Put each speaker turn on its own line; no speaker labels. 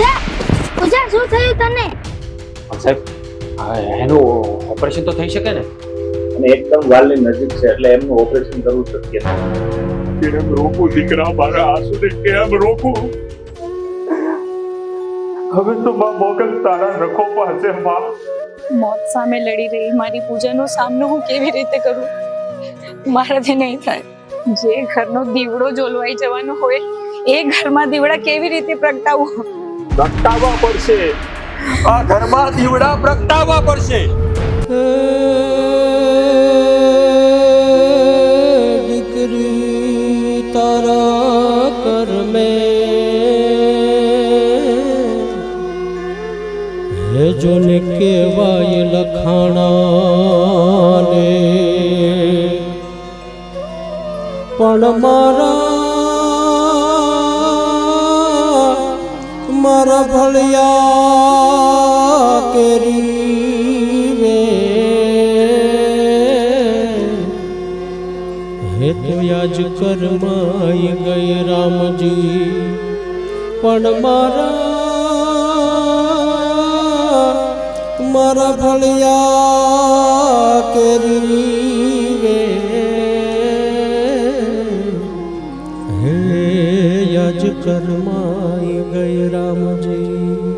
બેટા શું થયું તને?
સાહેબ એનું ઓપરેશન તો થઈ શકે ને?
અને એકદમ વાલની નજીક છે એટલે એમનું ઓપરેશન કરવું શક્ય નથી
કેમ રોકું દીકરા મારા આંસુને કેમ રોકું? હવે તો માં મોગલ તારા રખો પાસે માં.
મોત સામે લડી રહી મારી પૂજાનો સામનો હું કેવી રીતે કરું? મારાથી નહીં થાય. જે ઘરનો દીવડો જોલવાઈ જવાનો હોય એ ઘરમાં દીવડા કેવી રીતે પ્રગટાવું?
પ્રગટાવવા પડશે. આ ઘરમાં દીવડા પ્રગટાવવા પડશે.
દીકરી તારા કરમે હે જોને કેવાય લખાણા પણ મારા ભળિયા કેરી વે હે તો યાજ કરમાઈ ગઈ રામજી પણ મારા મારા ભળિયા કેરી વે હે યાજ કરમાઈ જય રામજી